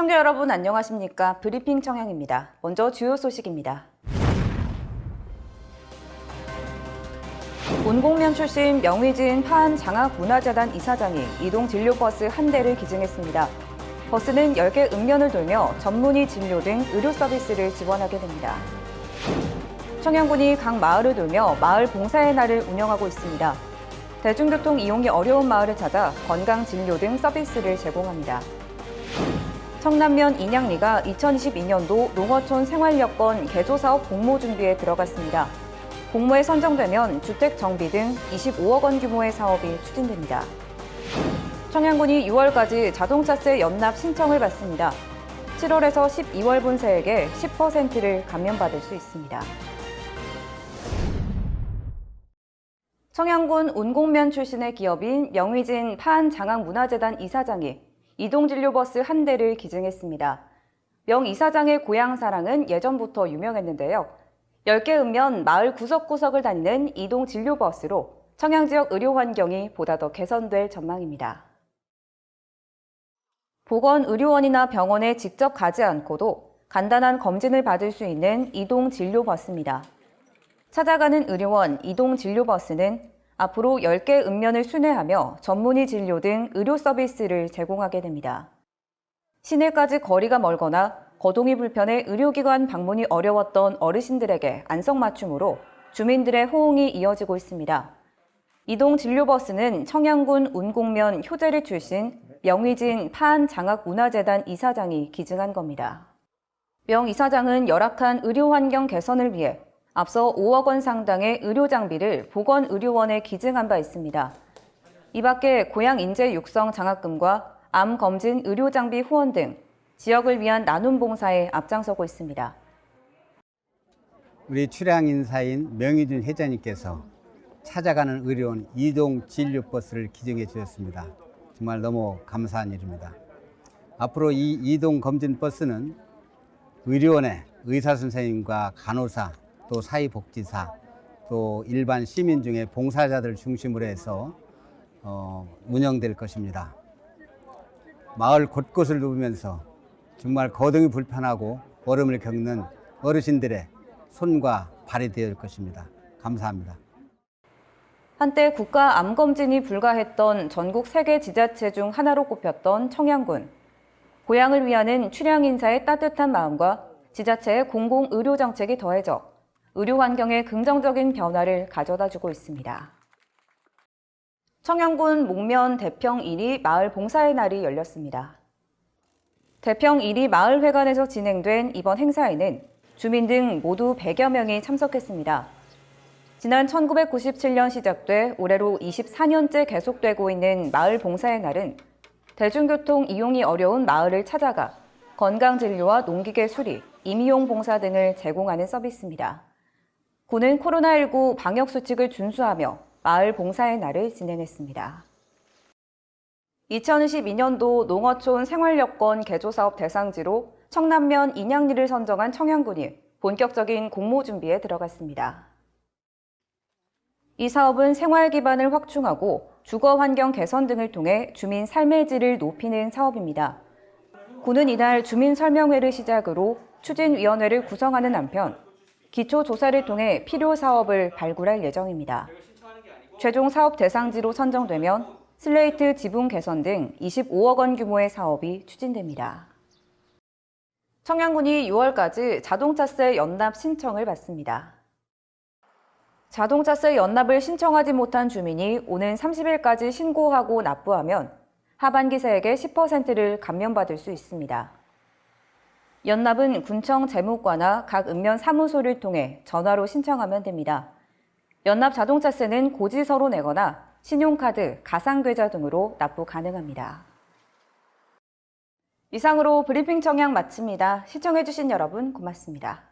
시청자 여러분 안녕하십니까? 브리핑 청양입니다. 먼저 주요 소식입니다. 온공면 출신 명의진 파안 장학문화재단 이사장이 이동 진료버스 한 대를 기증했습니다. 버스는 10개 읍면을 돌며 전문의 진료 등 의료 서비스를 지원하게 됩니다. 청양군이 각 마을을 돌며 마을 봉사의 날을 운영하고 있습니다. 대중교통 이용이 어려운 마을을 찾아 건강 진료 등 서비스를 제공합니다. 청남면 인양리가 2022년도 농어촌 생활여건 개조사업 공모 준비에 들어갔습니다. 공모에 선정되면 주택 정비 등 25억 원 규모의 사업이 추진됩니다. 청양군이 6월까지 자동차세 연납 신청을 받습니다. 7월에서 12월 분세액의 10%를 감면받을 수 있습니다. 청양군 운공면 출신의 기업인 명의진 파안장학문화재단 이사장이 이동진료버스 한 대를 기증했습니다. 명 이사장의 고향 사랑은 예전부터 유명했는데요. 10개 읍면 마을 구석구석을 다니는 이동진료버스로 청양 지역 의료 환경이 보다 더 개선될 전망입니다. 보건 의료원이나 병원에 직접 가지 않고도 간단한 검진을 받을 수 있는 이동 진료 버스입니다. 찾아가는 의료원 이동 진료 버스는 앞으로 10개 읍면을 순회하며 전문의 진료 등 의료 서비스를 제공하게 됩니다. 시내까지 거리가 멀거나 거동이 불편해 의료기관 방문이 어려웠던 어르신들에게 안성맞춤으로 주민들의 호응이 이어지고 있습니다. 이동 진료버스는 청양군 운공면 효재리 출신 명의진 파안 장학문화재단 이사장이 기증한 겁니다. 명 이사장은 열악한 의료 환경 개선을 위해 앞서 5억 원 상당의 의료 장비를 보건의료원에 기증한 바 있습니다. 이 밖에 고양 인재 육성 장학금과 암 검진 의료 장비 후원 등 지역을 위한 나눔 봉사에 앞장서고 있습니다. 우리 출향 인사인 명희준 회장님께서 찾아가는 의료원 이동 진료 버스를 기증해 주셨습니다. 정말 너무 감사한 일입니다. 앞으로 이 이동 검진 버스는 의료원에 의사 선생님과 간호사 또 사회복지사 또 일반 시민 중에 봉사자들 중심으로 해서 어, 운영될 것입니다. 마을 곳곳을 누비면서 정말 거동이 불편하고 얼음을 겪는 어르신들의 손과 발이 되어 올 것입니다. 감사합니다. 한때 국가 암 검진이 불가했던 전국 세개 지자체 중 하나로 꼽혔던 청양군. 고향을 위하는 출향 인사의 따뜻한 마음과 지자체의 공공 의료 정책이 더해져 의료 환경에 긍정적인 변화를 가져다 주고 있습니다. 청양군 목면 대평 1위 마을 봉사의 날이 열렸습니다. 대평 1위 마을회관에서 진행된 이번 행사에는 주민 등 모두 100여 명이 참석했습니다. 지난 1997년 시작돼 올해로 24년째 계속되고 있는 마을 봉사의 날은 대중교통 이용이 어려운 마을을 찾아가 건강진료와 농기계 수리, 임의용 봉사 등을 제공하는 서비스입니다. 군은 코로나19 방역수칙을 준수하며 마을 봉사의 날을 진행했습니다. 2022년도 농어촌 생활여건 개조사업 대상지로 청남면 인양리를 선정한 청양군이 본격적인 공모 준비에 들어갔습니다. 이 사업은 생활 기반을 확충하고 주거 환경 개선 등을 통해 주민 삶의 질을 높이는 사업입니다. 군은 이날 주민 설명회를 시작으로 추진위원회를 구성하는 한편 기초 조사를 통해 필요 사업을 발굴할 예정입니다. 최종 사업 대상지로 선정되면 슬레이트 지붕 개선 등 25억 원 규모의 사업이 추진됩니다. 청양군이 6월까지 자동차세 연납 신청을 받습니다. 자동차세 연납을 신청하지 못한 주민이 오는 30일까지 신고하고 납부하면 하반기 세액의 10%를 감면받을 수 있습니다. 연납은 군청 재무과나 각 읍면 사무소를 통해 전화로 신청하면 됩니다. 연납 자동차세는 고지서로 내거나 신용카드, 가상계좌 등으로 납부 가능합니다. 이상으로 브리핑 청양 마칩니다. 시청해주신 여러분 고맙습니다.